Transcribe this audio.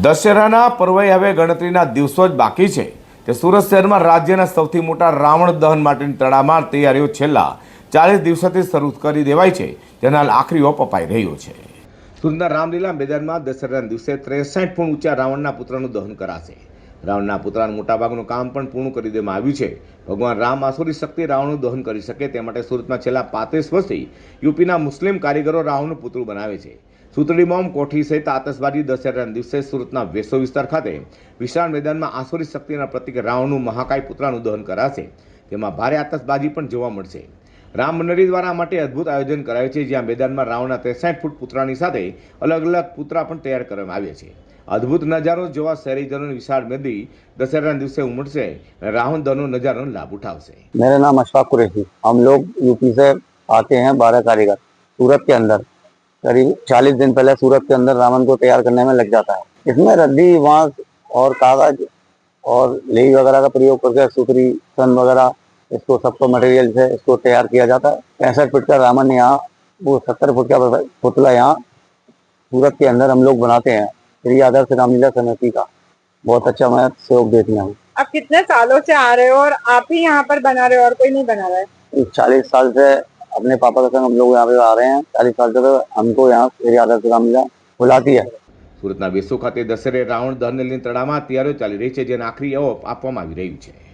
દશેરાના પર્વે હવે ગણતરીના દિવસો જ બાકી છે તે સુરત શહેરમાં રાજ્યના સૌથી મોટા રાવણ દહન માટેની તડામાર તૈયારીઓ છેલ્લા ચાલીસ દિવસોથી શરૂ કરી દેવાય છે. જેના આખરી ઓપ અપાઈ રહ્યો છે. સુરતના રામલીલા મેદાનમાં દશેરાના દિવસે ત્રેસઠ ફૂટ ઊંચા રાવણના પુત્રનું દહન કરાશે. રાવણના પુતળાનું મોટાભાગનું કામ પણ પૂર્ણ કરી દેવામાં આવ્યું છે. ભગવાન રામ આસુરી શક્તિ રાવણનું દહન કરી શકે તે માટે સુરતમાં છેલ્લા પાંત્રીસ વર્ષથી યુપીના મુસ્લિમ કારીગરો રાવણનું પુતળું બનાવે છે. સુતળી બોમ્બ કોઠી સહિત આતશબાજી દશેરાના દિવસે સુરતના વેસો વિસ્તાર ખાતે વિશાળ મેદાનમાં આસુરી શક્તિના પ્રતિક રાવણનું મહાકાય પુતળાનું દહન કરાશે તેમાં ભારે આતશબાજી પણ જોવા મળશે રામ મંડળી દ્વારા આ માટે અદ્ભુત આયોજન કરાયું છે જ્યાં મેદાનમાં રાવણના ત્રેસઠ ફૂટ પુતળાની સાથે અલગ અલગ પુતળા પણ તૈયાર કરવામાં આવ્યા છે અદ્ભુત નજારો જોવા શહેરીજનોની વિશાળ મેદી દશેરાના દિવસે ઉમટશે અને રાવણ દહનનો નજારાનો લાભ ઉઠાવશે मेरा नाम अशफाक कुरैशी हम लोग यूपी से आते हैं बारह कारीगर सूरत के अंदर करीब चालीस दिन पहले सूरत के अंदर रावण को तैयार करने में लग जाता है। इसमें रद्दी बाँस और कागज़ और लेई वगैरह का प्रयोग करके सुतरी सन वगैरह इसको सबको मटेरियल से इसको तैयार किया जाता है। पैंसठ फुट का रावण यहाँ वो सत्तर फुट का पुतला यहाँ सूरत के अंदर हम लोग बनाते हैं। श्री आदर्श रामलीला समिति का। बहुत अच्छा मैं सहयोग देती हूँ। आप कितने सालों से आ रहे हो और आप ही यहाँ पर बना रहे हो और कोई नहीं बना रहा है? चालीस साल से अपने पापा के संग हम लोग यहाँ पे आ रहे हैं चालीस साल से तो हमको यहाँ श्री आदर्श रामलीला बुलाती है સુરતના વેસુ ખાતે દશેરે રાવણ દહનને લઈને તડામાં તૈયારીઓ ચાલી રહી છે જેને આખરી ઓપ આપવામાં આવી રહ્યું છે